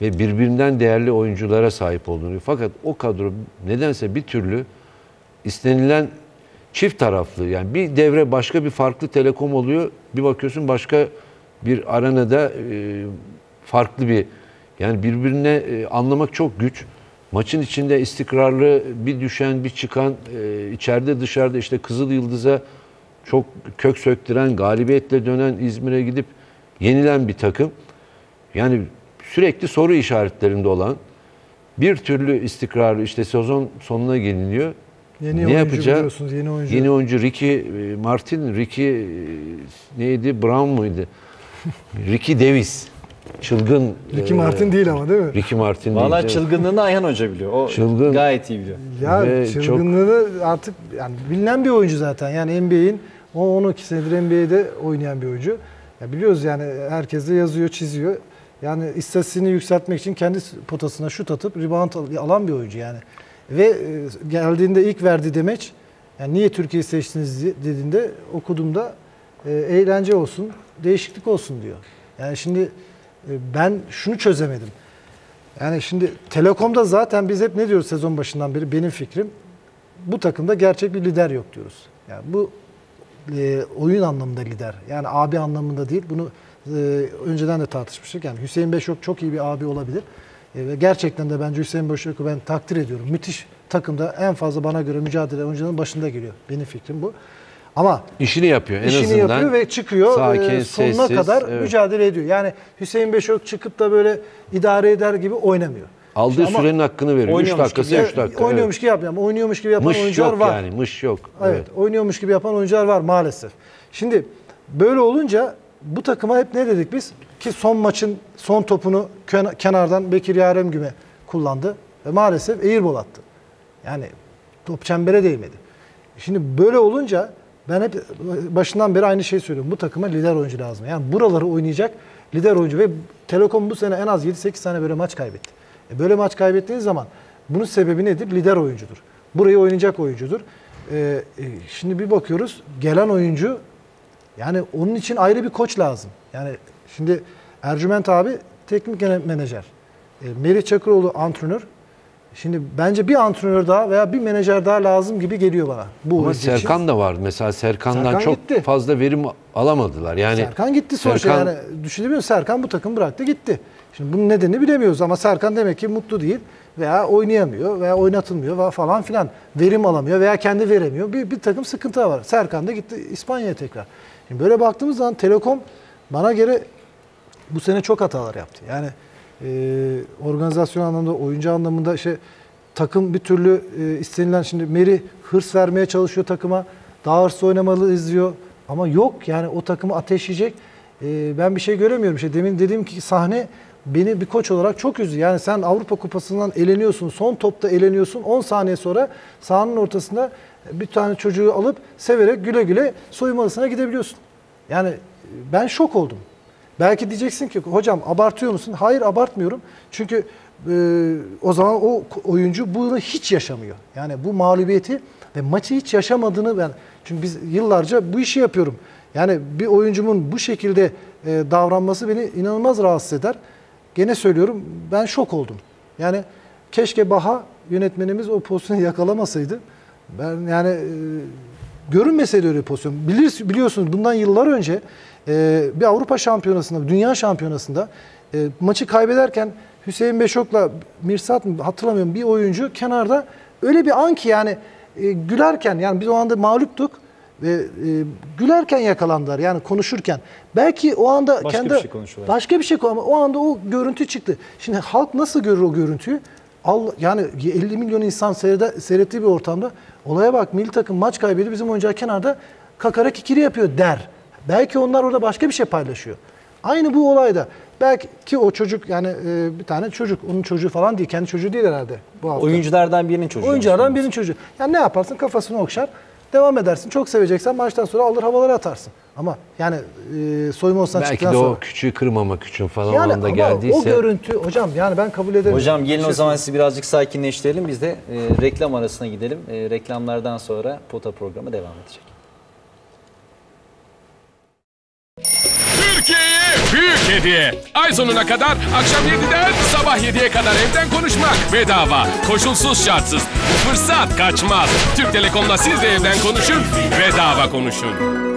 ve birbirinden değerli oyunculara sahip olduğunu. Fakat o kadro nedense bir türlü istenilen çift taraflı yani bir devre başka bir farklı telekom oluyor. Bir bakıyorsun başka bir arenada e, farklı bir yani birbirine e, anlamak çok güç. Maçın içinde istikrarlı bir düşen bir çıkan e, içeride dışarıda işte Kızıl Yıldız'a çok kök söktüren galibiyetle dönen İzmir'e gidip yenilen bir takım. Yani sürekli soru işaretlerinde olan bir türlü istikrarlı işte sezon sonuna geliniyor. Yeni ne biliyorsunuz, yeni oyuncu. Yeni oyuncu Ricky e, Martin, Ricky e, neydi? Brown muydu? Ricky Davis. Çılgın. Ricky e, Martin değil ama değil mi? Ricky Martin Valla değil. çılgınlığını Ayhan Hoca biliyor. O Çılgın. gayet iyi biliyor. Ya Ve çok- çılgınlığını artık yani bilinen bir oyuncu zaten. Yani NBA'in 12 senedir NBA'de oynayan bir oyuncu. Ya biliyoruz yani herkes de yazıyor, çiziyor. Yani istatistiğini yükseltmek için kendi potasına şut atıp rebound al- alan bir oyuncu yani. Ve e, geldiğinde ilk verdiği demeç yani niye Türkiye'yi seçtiniz dediğinde okuduğumda e, eğlence olsun, değişiklik olsun diyor. Yani şimdi e, ben şunu çözemedim. Yani şimdi Telekom'da zaten biz hep ne diyoruz sezon başından beri benim fikrim bu takımda gerçek bir lider yok diyoruz. Yani bu e, oyun anlamında lider. Yani abi anlamında değil. Bunu e, önceden de tartışmıştık. Yani Hüseyin Beşok çok iyi bir abi olabilir. E, ve gerçekten de bence Hüseyin Beşok'u ben takdir ediyorum. Müthiş takımda en fazla bana göre mücadele oyuncuların başında geliyor. Benim fikrim bu. Ama işini yapıyor en işini azından. yapıyor ve çıkıyor sakin, e, sonuna sessiz, kadar evet. mücadele ediyor. Yani Hüseyin Beşok çıkıp da böyle idare eder gibi oynamıyor. Aldığı Ama sürenin hakkını veriyor. 3 Oynuyormuş dakikası gibi. 3 dakika. oynuyormuş gibi yapıyor ama oynuyormuş gibi yapan Mış oyuncular yok var. yani mış yok. Evet, oynuyormuş gibi yapan oyuncular var maalesef. Şimdi böyle olunca bu takıma hep ne dedik biz? Ki son maçın son topunu ken- kenardan Bekir Yaremgüm'e kullandı ve maalesef airball attı. Yani top çembere değmedi. Şimdi böyle olunca ben hep başından beri aynı şeyi söylüyorum. Bu takıma lider oyuncu lazım. Yani buraları oynayacak lider oyuncu ve Telekom bu sene en az 7-8 tane böyle maç kaybetti. E böyle maç kaybettiğiniz zaman bunun sebebi nedir? Lider oyuncudur. Burayı oynayacak oyuncudur. E, e, şimdi bir bakıyoruz gelen oyuncu yani onun için ayrı bir koç lazım. Yani şimdi Ercüment abi teknik menajer. E, Merih Çakıroğlu antrenör. Şimdi bence bir antrenör daha veya bir menajer daha lazım gibi geliyor bana. Bu Ama oyuncu için. Serkan da var. Mesela Serkan'dan Serkan çok gitti. fazla verim alamadılar. Yani Serkan gitti sonuçta Serkan- yani düşünebiliyor musun? Serkan bu takım bıraktı gitti. Şimdi bunun nedenini bilemiyoruz ama Serkan demek ki mutlu değil veya oynayamıyor veya oynatılmıyor falan filan verim alamıyor veya kendi veremiyor. Bir, bir takım sıkıntı var. Serkan da gitti İspanya'ya tekrar. Şimdi böyle baktığımız zaman Telekom bana göre bu sene çok hatalar yaptı. Yani e, organizasyon anlamında, oyuncu anlamında işte takım bir türlü e, istenilen şimdi Meri hırs vermeye çalışıyor takıma. Daha hırslı oynamalı izliyor. Ama yok yani o takımı ateşleyecek. E, ben bir şey göremiyorum. İşte demin dediğim ki sahne beni bir koç olarak çok üzdü. Yani sen Avrupa Kupası'ndan eleniyorsun. Son topta eleniyorsun. 10 saniye sonra sahanın ortasında bir tane çocuğu alıp severek güle güle soyunma odasına gidebiliyorsun. Yani e, ben şok oldum. Belki diyeceksin ki hocam abartıyor musun? Hayır abartmıyorum. Çünkü e, o zaman o oyuncu bunu hiç yaşamıyor. Yani bu mağlubiyeti ve maçı hiç yaşamadığını ben çünkü biz yıllarca bu işi yapıyorum. Yani bir oyuncumun bu şekilde e, davranması beni inanılmaz rahatsız eder. Gene söylüyorum ben şok oldum. Yani keşke Baha yönetmenimiz o pozisyonu yakalamasaydı. Ben yani e, görünmeseydi öyle pozisyon. Bilir, biliyorsunuz bundan yıllar önce e, bir Avrupa Şampiyonası'nda, Dünya Şampiyonası'nda e, maçı kaybederken Hüseyin Beşok'la Mirsat mı hatırlamıyorum bir oyuncu kenarda öyle bir an ki yani e, gülerken yani biz o anda mağluptuk ve e, gülerken yakalandılar yani konuşurken. Belki o anda Başka kendi bir şey konuşuyorlar. Başka bir şey ama o anda o görüntü çıktı. Şimdi halk nasıl görür o görüntüyü? Allah, yani 50 milyon insan seyrede, seyrettiği bir ortamda olaya bak milli takım maç kaybediyor bizim oyuncular kenarda kakara kikiri yapıyor der. Belki onlar orada başka bir şey paylaşıyor. Aynı bu olayda. Belki ki o çocuk yani e, bir tane çocuk onun çocuğu falan değil kendi çocuğu değil herhalde bu hafta. Oyunculardan birinin çocuğu. Oyunculardan birinin çocuğu. Yani ne yaparsın kafasını okşar devam edersin. Çok seveceksen maçtan sonra alır havalara atarsın. Ama yani e, soyunma odasından belki çıktıktan de sonra. o küçüğü kırmamak için falan Yani o anda ama geldiyse. o görüntü hocam yani ben kabul ederim. Hocam gelin o Şey- zaman sizi birazcık sakinleştirelim. Biz de e, reklam arasına gidelim. E, reklamlardan sonra Pota programı devam edecek. Türkiye'yi büyük hediye. Ay sonuna kadar akşam 7'den sabah 7'ye kadar evden konuşmak bedava. Koşulsuz şartsız. Fırsat kaçmaz. Türk Telekom'la siz de evden konuşun, bedava konuşun.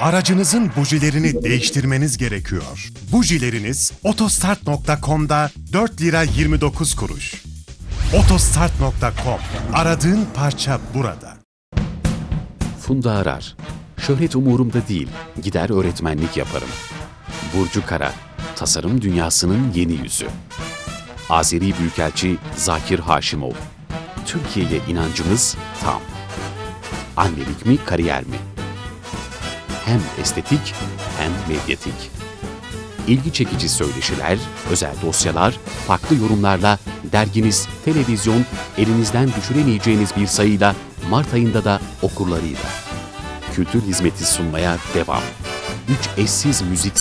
Aracınızın bujilerini değiştirmeniz gerekiyor. Bujileriniz otostart.com'da 4 lira 29 kuruş. otostart.com Aradığın parça burada. Funda Arar. Şöhret umurumda değil, gider öğretmenlik yaparım. Burcu Kara. Tasarım dünyasının yeni yüzü. Azeri Büyükelçi Zakir Haşimov. Türkiye'ye inancımız tam. Annelik mi, kariyer mi? Hem estetik hem medyatik. İlgi çekici söyleşiler, özel dosyalar, farklı yorumlarla derginiz, televizyon, elinizden düşüremeyeceğiniz bir sayıyla Mart ayında da okurlarıyla. Kültür hizmeti sunmaya devam. Üç eşsiz müzik